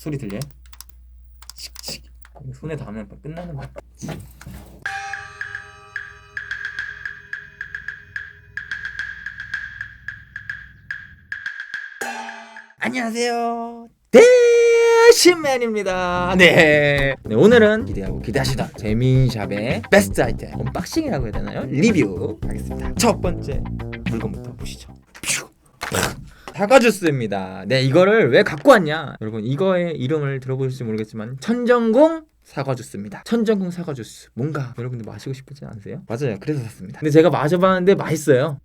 소리 들려? 칙칙 손에 닿으면 끝나는 거야 안녕하세요 대신맨입니다 네. 네 오늘은 기대하고 기대하시던 재민샵의 베스트 아이템 언박싱이라고 해야 되나요? 리뷰 하겠습니다 첫 번째 물건부터 보시죠 퓨. 사과주스입니다. 네, 이거를 왜 갖고 왔냐? 여러분, 이거의 이름을 들어보실지 모르겠지만 천정공 사과 주스입니다. 천정공 사과 주스. 뭔가 여러분들 마시고 싶지 않으세요? 맞아요. 그래서 샀습니다. 근데 제가 마셔봤는데 맛있어요.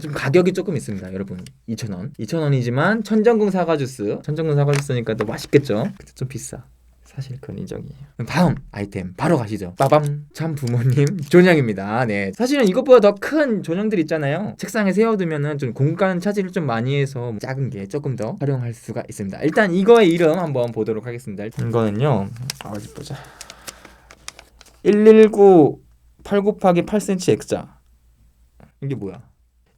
좀 가격이 조금 있습니다, 여러분. 2,000원. 2,000원이지만 천정공 사과 주스. 천정공 사과 주스니까 또 맛있겠죠? 근데 좀 비싸. 사실 그건 인정이에요. 다음 아이템 바로 가시죠. 빠밤. 참 부모님 조명입니다. 네. 사실은 이것보다 더큰 조명들 있잖아요. 책상에 세워두면은 좀 공간 차지를 좀 많이 해서 작은 게 조금 더 활용할 수가 있습니다. 일단 이거의 이름 한번 보도록 하겠습니다. 이거는요. 아, 어디 보자. 119 8 곱하기 8cm X자. 이게 뭐야?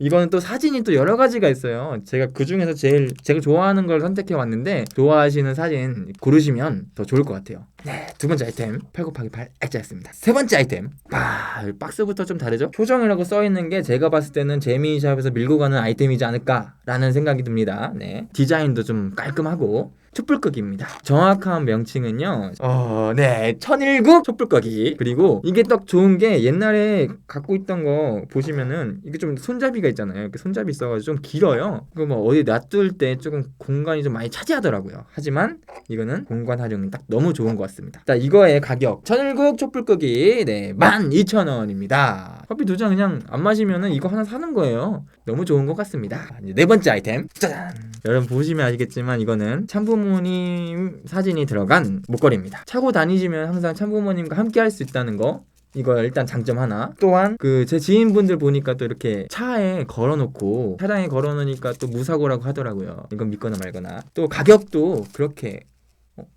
이거는 또 사진이 또 여러 가지가 있어요. 제가 그 중에서 제일 제가 좋아하는 걸 선택해 왔는데 좋아하시는 사진 고르시면 더 좋을 것 같아요. 네, 두 번째 아이템 8 곱하기 8 액자였습니다. 세 번째 아이템 아, 박스부터 좀 다르죠? 표정이라고 써 있는 게 제가 봤을 때는 재미샵에서 밀고 가는 아이템이지 않을까라는 생각이 듭니다. 네, 디자인도 좀 깔끔하고 촛불끄기입니다. 정확한 명칭은요. 어, 네. 1019 촛불끄기. 그리고 이게 딱 좋은 게 옛날에 갖고 있던 거 보시면은 이게 좀 손잡이가 있잖아요. 이렇게 손잡이 있어가지고 좀 길어요. 그뭐 어디 놔둘 때 조금 공간이 좀 많이 차지하더라고요. 하지만 이거는 공간 활용이 딱 너무 좋은 것 같습니다. 자, 이거의 가격 1019 촛불끄기 네, 12,000원입니다. 커피 두 잔 그냥 안 마시면은 이거 하나 사는 거예요. 너무 좋은 것 같습니다. 네 번째 아이템 짜잔. 여러분 보시면 아시겠지만 이거는 참부모님 사진이 들어간 목걸이입니다. 차고 다니시면 항상 참부모님과 함께 할 수 있다는 거 이거 일단 장점 하나. 또한 그 제 지인분들 보니까 또 이렇게 차에 걸어놓고 차량에 걸어놓으니까 또 무사고라고 하더라고요. 이건 믿거나 말거나. 또 가격도 그렇게 어,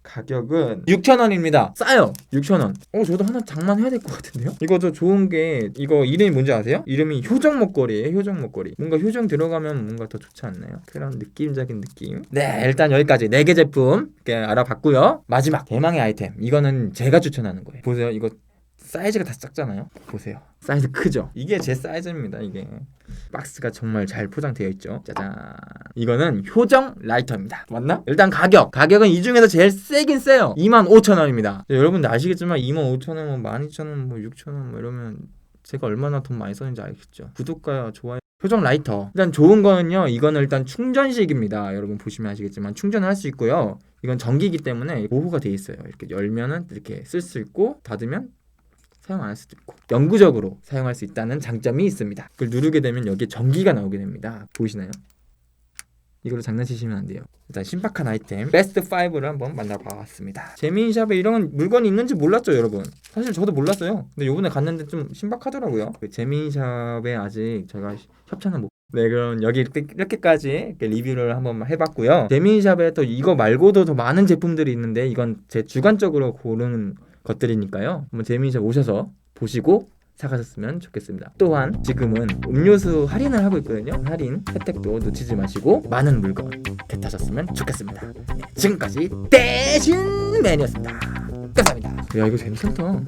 가격은 6,000원입니다. 싸요. 6,000원. 어, 저도 하나 장만해야 될 것 같은데요? 이거 저 좋은 게 이거 이름이 뭔지 아세요? 이름이 효정 목걸이에요. 효정 목걸이. 뭔가 효정 들어가면 뭔가 더 좋지 않나요? 그런 느낌적인 느낌. 네, 일단 여기까지 4개 제품 이렇게 알아봤고요. 마지막 대망의 아이템. 이거는 제가 추천하는 거예요. 보세요. 이거 사이즈가 다 작잖아요. 보세요. 사이즈 크죠? 이게 제 사이즈입니다. 이게 박스가 정말 잘 포장되어 있죠. 짜잔. 이거는 효정 라이터입니다. 맞나? 일단 가격. 가격은 이 중에서 제일 세긴 세요. 25,000원입니다. 여러분들 아시겠지만 25,000원, 뭐 12,000원, 뭐 6,000원 뭐 이러면 제가 얼마나 돈 많이 썼는지 알겠죠. 구독과 좋아요. 표정 라이터. 일단 좋은 거는요. 이거는 일단 충전식입니다. 여러분 보시면 아시겠지만 충전을 할 수 있고요. 이건 전기이기 때문에 보호가 돼 있어요. 이렇게 열면은 이렇게 쓸 수 있고 닫으면 사용 안할 수도 있고 영구적으로 사용할 수 있다는 장점이 있습니다. 그걸 누르게 되면 여기에 전기가 나오게 됩니다. 보이시나요? 이걸로 장난치시면 안 돼요. 일단 신박한 아이템 베스트 5를 한번 만나봤습니다. 재미샵에 이런 물건이 있는지 몰랐죠, 여러분. 사실 저도 몰랐어요. 근데 요번에 갔는데 좀 신박하더라고요. 그 재미샵에 아직 제가 협찬을 못. 네, 그럼 여기 이렇게, 이렇게까지 이렇게 리뷰를 한번 해봤고요. 재미샵에 또 이거 말고도 더 많은 제품들이 있는데 이건 제 주관적으로 고르는 것들이니까요. 한번 재미샵 오셔서 보시고 사가셨으면 좋겠습니다. 또한 지금은 음료수 할인을 하고 있거든요. 할인 혜택도 놓치지 마시고 많은 물건 겟하셨으면 좋겠습니다. 네, 지금까지 대신 맨이었습니다. 감사합니다. 야 이거 재밌었다.